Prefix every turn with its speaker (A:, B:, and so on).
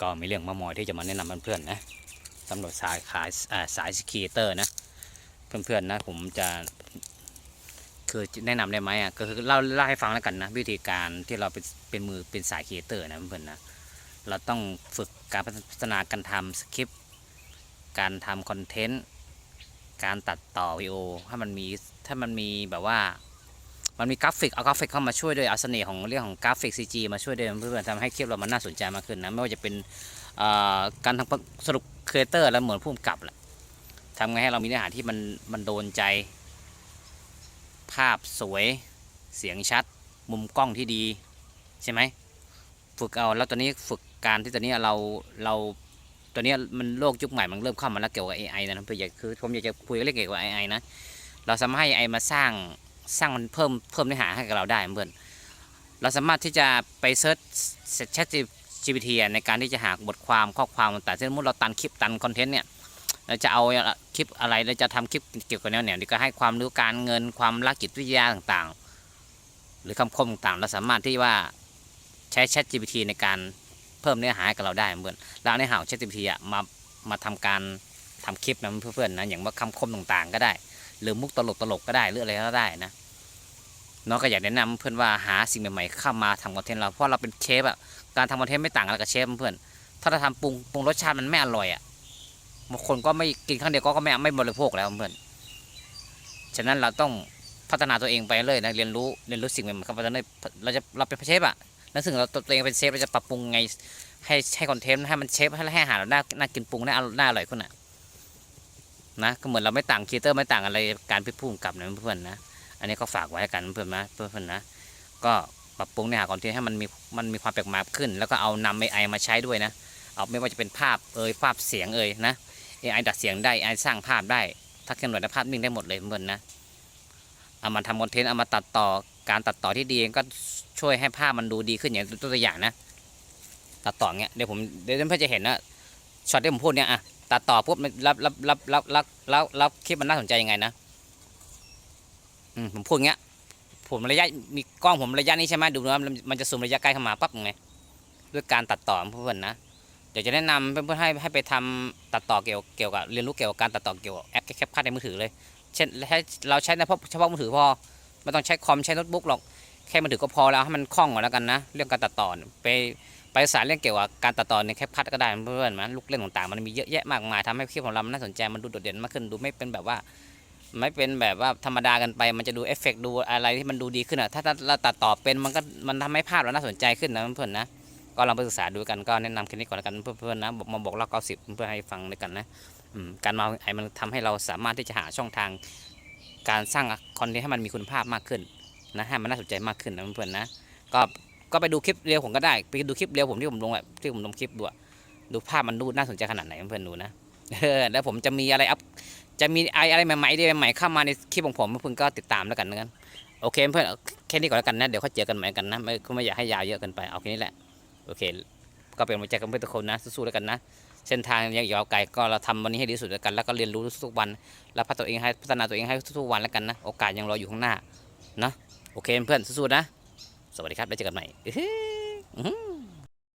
A: ก็มีเรื่องมามอยที่จะมาแนะนำเพื่อนๆนะสำหรับสายขายสายสกีเตอร์นะ เพื่อนๆนะผมจะคือแนะนำได้ไหมอะก็คือเล่าเล่าให้ฟังแล้วกันนะ วิธีการที่เราเป็นเป็นมือเป็นสายครีเอเตอร์นะเพื่อนๆนะเราต้องฝึกการพัฒนาการทำสคริปต์การทำคอนเทนต์การตัดต่อวิดีโอถ้ามันมีถ้ามันมีแบบว่า มันมีกราฟิกเอากราฟิกเข้ามาช่วยด้วยเอาเสน่ห์ของเรื่องของกราฟิก CG มาช่วยด้วยเพื่อนๆทำให้คลิปเรามันน่าสนใจมากขึ้นนะไม่ว่าจะเป็นการทำสรุปครีเอเตอร์แล้วเหมือนผู้กำกับแหละทำไงให้เรามีเนื้อหาที่มันมันโดนใจ ภาพสวยเสียงชัด มุมกล้องที่ดีใช่ไหมฝึกเอาแล้วตอนนี้ฝึกการที่ตอนนี้เราเราตอนนี้มันโลกยุคใหม่มันเริ่มเข้ามาแล้วเกี่ยวกับ AI นะเพื่ออยากคือผมอยากจะคุยเรื่องเกี่ยวกับ AI นะเราสามารถให้ AI มาสร้าง สร้างมันเพิ่มเพิ่มเนื้อหาให้กับเราได้เพื่อนเราสามารถที่จะไปเซิร์ช Chat GPT ในการที่จะหาบทความข้อความต่างๆเช่นสมมติเราตันคลิปตันคอนเทนต์เนี่ยเราจะเอาคลิปอะไรเราจะทำคลิปเกี่ยวกับแนวแนวนี้ก็ให้ความรู้การเงินความรักจิตวิทยาต่างๆ หรือคำคมต่างๆเราสามารถที่ว่าใช้ Chat GPT ในการเพิ่มเนื้อหาให้กับเราได้เหมือนเอาเนื้อหาของ Chat GPT อะมามาทำการทำคลิปนะเพื่อนๆนะอย่างว่าคำคมต่างๆ ก็ได้ หรือมุกตลกๆก็ได้หรืออะไรก็ได้นะ น้องก็อยากแนะนำเพื่อนว่าหาสิ่งใหม่ๆเข้ามาทำคอนเทนต์เราเพราะเราเป็นเชฟอะการทำคอนเทนต์ไม่ต่างกันกับเชฟเพื่อนถ้าเราทำปรุงปรุงรสชาติมันไม่อร่อยอะบางคนก็ไม่กินครั้งเดียวก็ไม่ไม่บริโภคแล้วเพื่อนฉะนั้นเราต้องพัฒนาตัวเองไปเลยนะเรียนรู้เรียนรู้สิ่งใหม่ๆครับเราจะเราจะเราเป็นเชฟอะนั่นซึ่งเราตัวเองเป็นเชฟเราจะปรับปรุงไงให้ให้คอนเทนต์ให้มันเชฟให้ให้อาหารเราน่าน่ากินปรุงน่าน่าอร่อยขึ้นอะนะก็เหมือนเราไม่ต่างคีเตอร์ไม่ต่างอะไรการพิพูดกับนะเพื่อนนะ อันนี้ก็ฝากไว้กันเพื่อนนะเพื่อนนะ ก็ปรับปรุงเนื้อหาคอนเทนต์ให้มันมีมันมีความแปลกใหม่ขึ้น แล้วก็เอานำไอมาใช้ด้วยนะ เอาไม่ว่าจะเป็นภาพเอ่ยภาพเสียงเอ่ยนะ AI ดัดเสียงได้ AI สร้างภาพได้ ถ้าเคลื่อนไหวและภาพนิ่งได้หมดเลยเพื่อนนะ เอามาทำคอนเทนต์เอามาตัดต่อการตัดต่อที่ดีก็ช่วยให้ภาพมันดูดีขึ้นอย่างตัวอย่างนะ ตัดต่อเงี้ยเดี๋ยวผมเดี๋ยวเพื่อนจะเห็นนะช็อตที่ผมพูดเนี่ยอะตัดต่อปุ๊บมันรับรับรับรับรับรับรับคลิปมันน่าสนใจยังไงนะ ผมพูดเงี้ย ผมระยะมีกล้องผมระยะนี้ใช่ไหมดูนะมันจะซูมระยะใกล้เข้ามาปั๊บไงด้วยการตัดต่อเพื่อนนะเดี๋ยวจะแนะนำเพื่อนๆให้ให้ไปทำตัดต่อเกี่ยวเกี่ยวกับเรียนรู้เกี่ยวกับการตัดต่อเกี่ยวกับแอปแคปคัดในมือถือเลย เช่นเราใช้ในเฉพาะมือถือพอไม่ต้องใช้คอมใช้โน้ตบุ๊กหรอกแค่มือถือก็พอแล้วให้มันคล่องก่อนแล้วกันนะ เรื่องการตัดต่อไปไปศึกษาเรื่องเกี่ยวกับการตัดต่อในแคปคัดก็ได้เพื่อนๆนะลูกเล่นต่างๆมันมีเยอะแยะมากมายทำให้คลิปของเรามันน่าสนใจมันดูโดดเด่นมากขึ้นดูไม่เป็นแบบว่า ไม่เป็นแบบว่าธรรมดากันไปมันจะดูเอฟเฟกต์ดูอะไรที่มันดูดีขึ้นอะถ้าเราตัดต่อเป็นมันก็มันทำให้ภาพเราน่าสนใจขึ้นนะเพื่อนๆนะก็ลองไปศึกษาดูกันก็แนะนำแค่นี้ก่อนแล้วกันเพื่อนๆนะบอกมาบอกเล่าเก้าสิบเพื่อให้ฟังด้วยกันนะการมาไอ้มันทำให้เราสามารถที่จะหาช่องทาง การสร้างคอนเทนต์ให้มันมีคุณภาพมากขึ้นนะให้มันน่าสนใจมากขึ้นนะเพื่อนๆนะก็ก็ไปดูคลิปเรียวผมก็ได้ไปดูคลิปเรียวผมที่ผมลงแบบที่ผมลงคลิปดูอะดูภาพมันดูน่าสนใจขนาดไหนเพื่อนๆดูนะแล้วผมจะมีอะไรอัพ จะมีไออะไรใหม่ๆดีใหม่ๆเข้ามาในคลิปของผมเพื่อนก็ติดตามแล้วกันนะกันโอเคเพื่อนแค่นี้ก่อนแล้วกันนะเดี๋ยวค่อยเจอกันใหม่กันนะไม่ไม่อยากให้ยาวเยอะเกินไปเอาแค่นี้แหละโอเค ก็เป็นกำลังใจกับเพื่อนทุกคนนะสู้ๆแล้วกันนะเส้นทางยังยาวไกลก็เราทำวันนี้ให้ดีสุดแล้วกันแล้วก็เรียนรู้ทุกวัน แล้วพัฒนาตัวเองให้พัฒนาตัวเองให้ทุกๆวันแล้วกันนะโอกาสยังรออยู่ข้างหน้านะโอเคเพื่อนสู้ๆนะ สวัสดีครับแล้วเจอกันใหม่อื้อ